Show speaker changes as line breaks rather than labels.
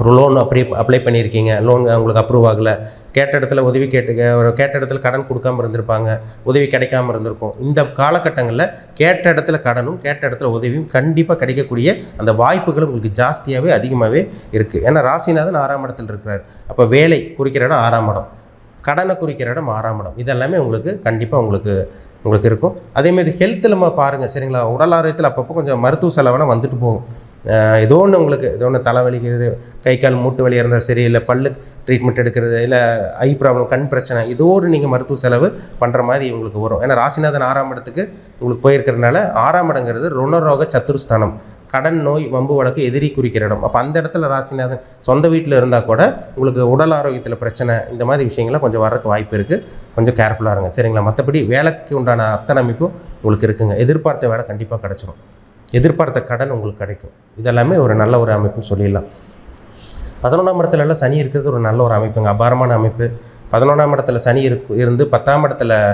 ஒரு loan apply apply பண்ணியிருக்கீங்க. Loan உங்களுக்கு அப்ரூவ் ஆகலை. கேட்ட இடத்துல உதவி கேட்டு ஒரு கேட்ட இடத்துல கடன் கொடுக்காம இருந்திருப்பாங்க. உதவி கிடைக்காம இருந்திருக்கும். இந்த காலகட்டங்களில் கேட்ட இடத்துல கடனும் கேட்ட இடத்துல உதவியும் கண்டிப்பாக கிடைக்கக்கூடிய அந்த வாய்ப்புகள் உங்களுக்கு ஜாஸ்தியாகவே அதிகமாகவே இருக்குது ஏன்னா ராசிநாதன் ஆறாம் இடத்துல இருக்கிறார். அப்போ வேலை குறிக்கிற இடம் ஆறாம் இடம். கடனை குறிக்கிற இடம் ஆறாம் இடம். இதெல்லாமே உங்களுக்கு கண்டிப்பாக உங்களுக்கு உங்களுக்கு இருக்கும். அதேமாதிரி ஹெல்த்தில் நம்ம பாருங்கள் சரிங்களா? உடல் ஆரோக்கியத்தில் அப்பப்போ கொஞ்சம் மருத்துவ செலவெல்லாம் வந்துட்டு போகும். ஏதோ ஒன்று உங்களுக்கு ஏதோ ஒன்று தலைவலிக்கிறது கை கால் மூட்டு வலி இருந்தால் சரி இல்லை பல்லு ட்ரீட்மெண்ட் எடுக்கிறது இல்லை ஐ ப்ராப்ளம் கண் பிரச்சனை ஏதோ ஒரு நீங்கள் மருத்துவ செலவு பண்ணுற மாதிரி உங்களுக்கு வரும். ஏன்னா ராசிநாதன் ஆறாம் இடத்துக்கு உங்களுக்கு போயிருக்கிறதுனால ஆறாம் இடங்கிறது ருணரோக சத்துருஸ்தானம். கடன் நோய் வம்பு வழக்கு எதிரி குறிக்கிற இடம். அப்போ அந்த இடத்துல ராசிநாதன் சொந்த வீட்டில் இருந்தால் கூட உங்களுக்கு உடல் ஆரோக்கியத்தில் பிரச்சனை இந்த மாதிரி விஷயங்கள்லாம் கொஞ்சம் வர்றதுக்கு வாய்ப்பு இருக்குது கொஞ்சம் கேர்ஃபுல்லாக இருங்க. சரிங்களா? மற்றபடி வேலைக்கு உண்டான அத்தனை அமைப்பும் உங்களுக்கு இருக்குங்க. எதிர்பார்த்த வேலை கண்டிப்பாக கிடச்சிரும். எதிர்பார்த்த கடன் உங்களுக்கு கிடைக்கும். இதெல்லாமே ஒரு நல்ல ஒரு அமைப்புன்னு சொல்லிடலாம். பதினொன்றாம் இடத்துல எல்லாம் சனி இருக்கிறது ஒரு நல்ல ஒரு அமைப்புங்க. அபாரமான அமைப்பு. பதினொன்றாம் இடத்துல சனி இருக்கு இருந்து பத்தாம் இடத்துல